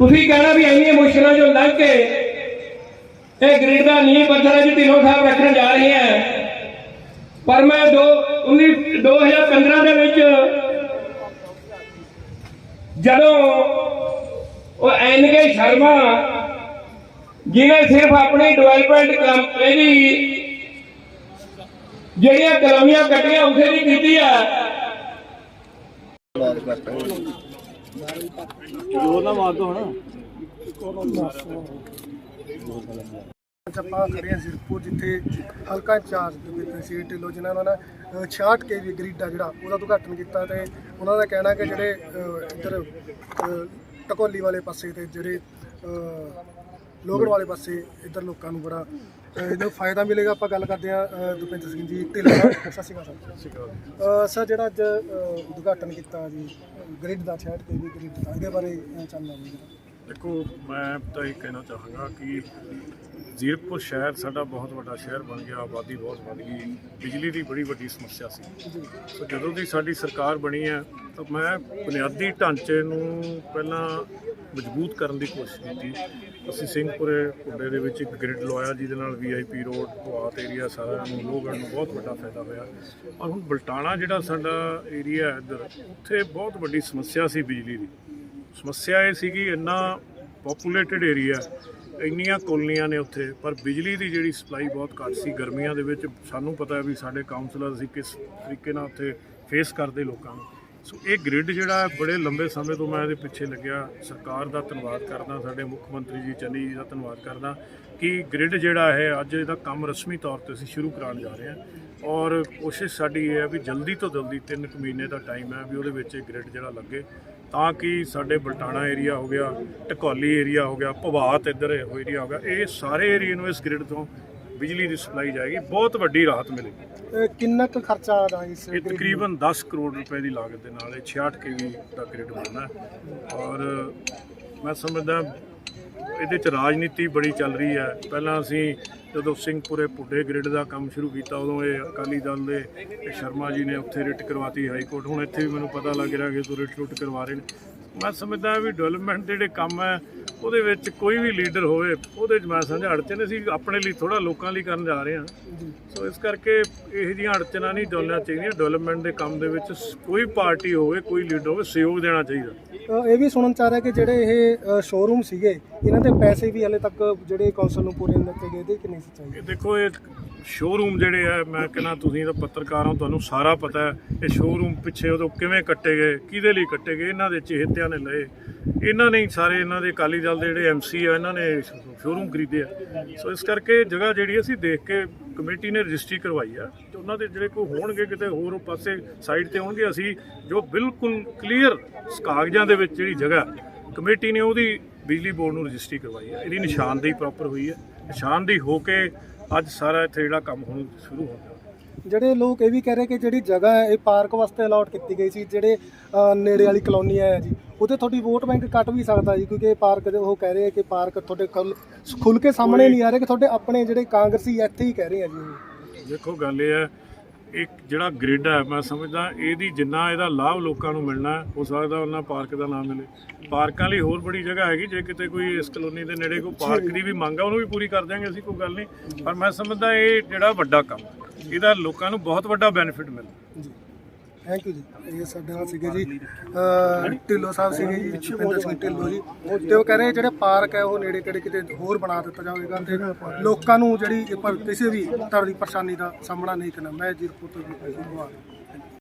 ਤੁਸੀਂ ਕਹਿਣਾ ਵੀ ਇੰਨੀਆਂ ਮੁਸ਼ਕਲਾਂ ਚੋਂ ਲੰਘ ਕੇ ਇਹ ਗ੍ਰਿਡ ਦਾ ਨੀਂਹ ਪੱਥਰ ਅੱਜ ਢਿੱਲੋਂ ਸਾਹਿਬ ਰੱਖਣ ਜਾ ਰਹੇ ਹੈ। ਪਰ ਮੈਂ ਦੋ 19 2015 ਦੇ ਵਿੱਚ ਜਦੋਂ ਉਹ ਐਨ ਕੇ ਸ਼ਰਮਾ ਜਿਹਨੇ ਸਿਰਫ ਆਪਣੀ ਡਿਵੈਲਪਮੈਂਟ ਕੰਪਨੀ ਜਿਹੜੀਆਂ ਕਲਮੀਆਂ ਕੱਟੀਆਂ, ਉਸੇ ਦੀ ਕੀਤੀ ਆ ਅੱਜ ਆਪਾਂ ਖੜੇ ਹਾਂ ਜ਼ੀਰਕਪੁਰ ਜਿੱਥੇ ਹਲਕਾ ਇੰਚਾਰਜ ਦਵਿੰਦਰ ਸਿੰਘ ਢਿੱਲੋਂ ਜਿਨ੍ਹਾਂ ਨੇ ਅ, 66 ਕੇਵੀ ਗ੍ਰਿਡ ਆ ਜਿਹੜਾ ਉਹਦਾ ਉਦਘਾਟਨ ਕੀਤਾ ਤੇ ਉਹਨਾਂ ਦਾ ਕਹਿਣਾ ਕਿ ਜਿਹੜੇ ਇੱਧਰ ਟਕੋਲੀ ਵਾਲੇ ਪਾਸੇ ਤੇ ਜਿਹੜੇ ਲੋਗੜ ਵਾਲੇ ਪਾਸੇ ਇੱਧਰ ਲੋਕਾਂ ਨੂੰ ਬੜਾ ਇਹਦਾ ਫਾਇਦਾ ਮਿਲੇਗਾ। ਆਪਾਂ ਗੱਲ ਕਰਦੇ ਹਾਂ ਅ, ਦਵਿੰਦਰ ਸਿੰਘ ਜੀ ਢਿੱਲੋਂ। ਸਤਿ ਸ਼੍ਰੀ ਅਕਾਲ ਸਰ। ਸਰ ਜਿਹੜਾ ਅੱਜ ਉਦਘਾਟਨ ਕੀਤਾ ਜੀ ਗ੍ਰਿਡ ਦਾ 66 ਕੇਵੀ ਗ੍ਰਿਡ ਦਾ ਇਹਦੇ ਬਾਰੇ ਅ, ਚਾਨਣਾ ਜੀ ਦੇਖੋ ਮੈਂ ਤਾਂ ਇਹ ਕਹਿਣਾ ਚਾਹਾਂਗਾ ਕਿ ਜ਼ੀਰਕਪੁਰ ਸ਼ਹਿਰ ਸਾਡਾ ਬਹੁਤ ਵੱਡਾ ਸ਼ਹਿਰ ਬਣ ਗਿਆ ਆਬਾਦੀ ਬਹੁਤ ਵੱਧ ਗਈ ਬਿਜਲੀ ਦੀ ਬੜੀ ਵੱਡੀ ਸਮੱਸਿਆ ਸੀ। ਸੋ ਜਦੋਂ ਦੀ ਸਾਡੀ ਸਰਕਾਰ ਬਣੀ ਹੈ ਤਾਂ ਮੈਂ ਬੁਨਿਆਦੀ ਢਾਂਚੇ ਨੂੰ ਪਹਿਲਾਂ ਮਜ਼ਬੂਤ ਕਰਨ ਦੀ ਕੋਸ਼ਿਸ਼ ਕੀਤੀ। ਅਸੀਂ ਸਿੰਘਪੁਰੇ ਕੁੰਡੇ ਦੇ ਵਿੱਚ ਇੱਕ ਗ੍ਰਿਡ ਲਵਾਇਆ, ਜਿਹਦੇ ਨਾਲ ਵੀਆਈਪੀ ਰੋਡ ਪੁਆਤ ਏਰੀਆ ਸਾਰਾ ਨੂੰ ਲੋਕਾਂ ਨੂੰ ਬਹੁਤ ਵੱਡਾ ਫਾਇਦਾ ਹੋਇਆ। ਔਰ ਹੁਣ ਬਲਟਾਣਾ ਜਿਹੜਾ ਸਾਡਾ ਏਰੀਆ ਹੈ ਇੱਧਰ, ਉੱਥੇ ਬਹੁਤ ਵੱਡੀ ਸਮੱਸਿਆ ਸੀ ਬਿਜਲੀ ਦੀ। ਸਮੱਸਿਆ ਇਹ ਸੀ ਕਿ ਇੰਨਾ ਪੋਪੂਲੇਟਡ ਏਰੀਆ ਇੰਨੀਆਂ ਕੋਲਨੀਆਂ ਨੇ ਉੱਥੇ, ਪਰ ਬਿਜਲੀ ਦੀ ਜਿਹੜੀ ਸਪਲਾਈ ਬਹੁਤ ਘੱਟ ਸੀ ਗਰਮੀਆਂ ਦੇ ਵਿੱਚ। ਸਾਨੂੰ ਪਤਾ ਹੈ ਵੀ ਸਾਡੇ ਕਾਉਂਸਲਰ ਅਸੀਂ ਕਿਸ ਤਰੀਕੇ ਨਾਲ ਉੱਥੇ ਫੇਸ ਕਰਦੇ ਲੋਕਾਂ ਨੂੰ। ਸੋ ਇਹ ਗ੍ਰਿਡ ਜਿਹੜਾ ਬੜੇ ਲੰਬੇ ਸਮੇਂ ਤੋਂ ਮੈਂ ਇਹਦੇ ਪਿੱਛੇ ਲੱਗਿਆ। ਸਰਕਾਰ ਦਾ ਧੰਨਵਾਦ ਕਰਦਾ, ਸਾਡੇ ਮੁੱਖ ਮੰਤਰੀ ਜੀ ਚੰਨੀ ਜੀ ਦਾ ਧੰਨਵਾਦ ਕਰਦਾ ਕਿ ਗ੍ਰਿਡ ਜਿਹੜਾ ਹੈ ਅੱਜ ਇਹਦਾ ਕੰਮ ਰਸਮੀ ਤੌਰ ਤੇ ਅਸੀਂ ਸ਼ੁਰੂ ਕਰਾਉਣ ਜਾ ਰਹੇ ਹਾਂ। ਔਰ ਕੋਸ਼ਿਸ਼ ਸਾਡੀ ਇਹ ਹੈ ਵੀ ਜਲਦੀ ਤੋਂ ਜਲਦੀ 3 ਕੁ ਮਹੀਨੇ ਦਾ ਟਾਈਮ ਹੈ ਵੀ ਉਹਦੇ ਵਿੱਚ ਇਹ ਗ੍ਰਿਡ ਜਿਹੜਾ ਲੱਗੇ, ਤਾਂ ਕਿ ਸਾਡੇ ਬਲਟਾਣਾ ਏਰੀਆ ਹੋ ਗਿਆ ਟਕੌਲੀ ਏਰੀਆ ਹੋ ਗਿਆ, ਭਵਾਤ ਇੱਧਰ ਹੋ ਏਰੀਆ ਹੋ ਗਿਆ, ਇਹ ਸਾਰੇ ਏਰੀਏ ਨੂੰ ਇਸ ਗ੍ਰਿਡ ਤੋਂ ਬਿਜਲੀ ਦੀ ਸਪਲਾਈ ਜਾਏਗੀ ਬਹੁਤ ਵੱਡੀ ਰਾਹਤ ਮਿਲੇਗੀ। ਕਿੰਨਾ ਕੁ ਖਰਚਾ ਆ ਰਿਹਾ ਇਸ ਇਹ? ਤਕਰੀਬਨ 10 ਕਰੋੜ ਰੁਪਏ ਦੀ ਲਾਗਤ ਦੇ ਨਾਲ ਇਹ 66 ਕੇਵੀ ਦਾ ਗ੍ਰਿਡ ਬਣਨਾ ਹੈ। ਔਰ ਮੈਂ ਸਮਝਦਾ ਇਹਦੇ ਚ ਰਾਜਨੀਤੀ ਬੜੀ ਚੱਲ ਰਹੀ ਹੈ। ਪਹਿਲਾਂ ਅਸੀਂ ਜਦੋਂ ਸਿੰਘਪੁਰੇ ਪੁੱਡੇ ਗ੍ਰਿਡ ਦਾ ਕੰਮ ਸ਼ੁਰੂ ਕੀਤਾ ਉਦੋਂ ਇਹ ਅਕਾਲੀ ਦਲ ਦੇ ਇਹ ਸ਼ਰਮਾ ਜੀ ਨੇ ਉੱਥੇ ਰਿਟ ਕਰਵਾਤੀ ਹਾਈ ਕੋਰਟ। ਹੁਣ ਇੱਥੇ ਵੀ ਮੈਨੂੰ ਪਤਾ ਲੱਗ ਰਿਹਾ ਕਿ ਉਹ ਰਿਟ ਰੁਟ ਕਰਵਾ ਰਹੇ ਨੇ। ਮੈਂ ਸਮਝਦਾ ਵੀ ਡਿਵੈਲਪਮੈਂਟ ਦੇ ਜਿਹੜੇ ਕੰਮ ਹੈ ਉਹਦੇ ਵਿੱਚ ਕੋਈ ਵੀ ਲੀਡਰ ਹੋਵੇ ਉਹਦੇ ਚ ਮੈਂ ਸਮਝਦਾ ਅੜਚਨ ਅਸੀਂ ਆਪਣੇ ਲਈ ਥੋੜਾ ਲੋਕਾਂ ਲਈ ਕਰਨ ਜਾ ਰਹੇ ਹਾਂ। ਸੋ ਇਸ ਕਰਕੇ ਇਹੋ ਜਿਹੀਆਂ ਅੜਚਨਾਂ ਨਹੀਂ ਡੋਲਣਾ ਚਾਹੀਦੀਆਂ। ਡਿਵੈਲਪਮੈਂਟ ਦੇ ਕੰਮ ਦੇ ਵਿੱਚ ਕੋਈ ਪਾਰਟੀ ਹੋਵੇ ਕੋਈ ਲੀਡਰ ਹੋਵੇ ਸਹਿਯੋਗ ਦੇਣਾ ਚਾਹੀਦਾ। ਇਹ ਵੀ ਸੁਣਨ ਚ ਆ ਰਿਹਾ ਕਿ ਜਿਹੜੇ ਇਹ ਸ਼ੋਰੂਮ ਸੀਗੇ ਇਹਨਾਂ ਦੇ ਪੈਸੇ ਵੀ ਹਲੇ ਤੱਕ ਜਿਹੜੇ ਕੌਂਸਲ ਨੂੰ ਪੂਰੇ ਨਹੀਂ ਦਿੱਤੇ ਗਏ ਇਹਦੇ ਕਿੰਨੀ ਸੱਚਾਈ ਇਹ ਦੇਖੋ ਇਹ ਸ਼ੋਰੂਮ ਜਿਹੜੇ ਆ, ਮੈਂ ਕਹਿੰਦਾ ਤੁਸੀਂ ਤਾਂ ਪੱਤਰਕਾਰ ਹੋ, ਤੁਹਾਨੂੰ ਸਾਰਾ ਪਤਾ ਹੈ। ਇਹ ਸ਼ੋਰੂਮ ਪਿੱਛੇ ਉਦੋਂ ਕਿਵੇਂ ਕੱਟੇ ਗਏ, ਕਿਹਦੇ ਲਈ ਕੱਟੇ ਗਏ, ਇਹਨਾਂ ਦੇ ਚਹੇਤਿਆਂ ਨੇ ਲਏ। ਇਹਨਾਂ ਨੇ ਸਾਰੇ ਇਹਨਾਂ ਦੇ ਅਕਾਲੀ ਦਲ ਦੇ ਜਿਹੜੇ ਐਮਸੀ ਆ, ਇਹਨਾਂ ਨੇ ਸ਼ੋਰੂਮ ਖਰੀਦੇ ਆ। ਸੋ ਇਸ ਕਰਕੇ ਜਗ੍ਹਾ ਜਿਹੜੀ ਅਸੀਂ ਦੇਖ ਕੇ ਕਮੇਟੀ ਨੇ ਰਜਿਸਟਰੀ ਕਰਵਾਈ ਆ, ਤੇ ਉਹਨਾਂ ਦੇ ਜਿਹੜੇ ਕੋਈ ਹੋਣਗੇ ਕਿਤੇ ਹੋਰ ਪਾਸੇ ਸਾਈਡ ਤੇ ਹੋਣਗੇ ਅਸੀਂ ਜੋ ਬਿਲਕੁਲ ਕਲੀਅਰ ਕਾਗਜ਼ਾਂ ਦੇ ਵਿੱਚ ਜਿਹੜੀ ਜਗ੍ਹਾ, ਕਮੇਟੀ ਨੇ ਉਹਦੀ ਬਿਜਲੀ ਬੋਰਡ ਨੂੰ ਰਜਿਸਟਰੀ ਕਰਵਾਈ ਹੈ ਇਹਦੀ ਨਿਸ਼ਾਨਦੇਹੀ ਪ੍ਰੋਪਰ ਹੋਈ ਹੈ ਨਿਸ਼ਾਨਦੇਹੀ ਹੋ ਕੇ ਅੱਜ ਸਾਰਾ ਇੱਥੇ ਜਿਹੜਾ ਕੰਮ ਹੁਣ ਸ਼ੁਰੂ ਹੋ ਗਿਆ। ਜਿਹੜੇ ਲੋਕ ਇਹ ਵੀ ਕਹਿ ਰਹੇ ਕਿ ਜਿਹੜੀ ਜਗ੍ਹਾ ਹੈ ਇਹ ਪਾਰਕ ਵਾਸਤੇ ਅਲਾਟ ਕੀਤੀ ਗਈ ਸੀ ਜਿਹੜੇ ਨੇੜੇ ਵਾਲੀ ਕਲੋਨੀ ਹੈ ਜੀ ਉਹਦੇ ਤੁਹਾਡੀ ਵੋਟ ਬੈਂਕ ਕੱਟ ਵੀ ਸਕਦਾ ਜੀ ਕਿਉਂਕਿ ਇਹ ਪਾਰਕ ਦੇ ਉਹ ਕਹਿ ਰਹੇ ਆ ਕਿ ਪਾਰਕ ਤੁਹਾਡੇ ਖੁੱਲ ਕੇ ਸਾਹਮਣੇ ਨਹੀਂ ਆ ਰਹੇ ਕਿ ਤੁਹਾਡੇ ਆਪਣੇ ਜਿਹੜੇ ਕਾਂਗਰਸੀ ਇੱਥੇ ਹੀ ਕਹਿ ਰਹੇ ਆ ਜੀ ਦੇਖੋ ਗੱਲ ਇਹ ਹੈ ਇੱਕ ਜਿਹੜਾ ਗ੍ਰਿਡ ਹੈ, ਮੈਂ ਸਮਝਦਾ, ਇਹਦੀ ਜਿੰਨਾ ਇਹਦਾ ਲਾਭ ਲੋਕਾਂ ਨੂੰ ਮਿਲਣਾ ਹੋ ਸਕਦਾ ਉਹਨਾਂ ਪਾਰਕ ਦਾ ਨਾਮ ਮਿਲੇ। ਪਾਰਕਾਂ ਲਈ ਹੋਰ ਬੜੀ ਜਗ੍ਹਾ ਹੈਗੀ, ਜੇ ਕਿਤੇ ਕੋਈ ਇਸ ਕਲੋਨੀ ਦੇ ਨੇੜੇ ਕੋਈ ਪਾਰਕ ਦੀ ਵੀ ਮੰਗ ਆ, ਉਹਨੂੰ ਵੀ ਪੂਰੀ ਕਰ ਦਿਆਂਗੇ ਅਸੀਂ, ਕੋਈ ਗੱਲ ਨਹੀਂ। ਪਰ ਮੈਂ ਸਮਝਦਾ ਇਹ ਜਿਹੜਾ ਵੱਡਾ ਕੰਮ, ਇਹਦਾ ਲੋਕਾਂ ਨੂੰ ਬਹੁਤ ਵੱਡਾ ਬੈਨੀਫਿਟ ਮਿਲਦਾ। ਥੈਂਕ ਯੂ ਜੀ। ਇਹ ਸਾਡੇ ਨਾਲ ਸੀਗੇ ਜੀ ਢਿੱਲੋਂ ਸਾਹਿਬ ਸੀਗੇ ਜੀ ਭੁਪਿੰਦਰ ਸਿੰਘ ਢਿੱਲੋਂ ਜੀ। ਤੇ ਉਹ ਕਹਿ ਰਹੇ ਜਿਹੜੇ ਪਾਰਕ ਹੈ ਉਹ ਨੇੜੇ ਤੇੜੇ ਕਿਤੇ ਹੋਰ ਬਣਾ ਦਿੱਤਾ ਜਾਵੇਗਾ ਤੇ ਲੋਕਾਂ ਨੂੰ ਜਿਹੜੀ ਪਰ ਕਿਸੇ ਵੀ ਤਰ੍ਹਾਂ ਦੀ ਪਰੇਸ਼ਾਨੀ ਦਾ ਸਾਹਮਣਾ ਨਹੀਂ ਕਰਨਾ। ਮੈਂ ਜੀ ਰਿਪੋਰਟਰ ਜੀ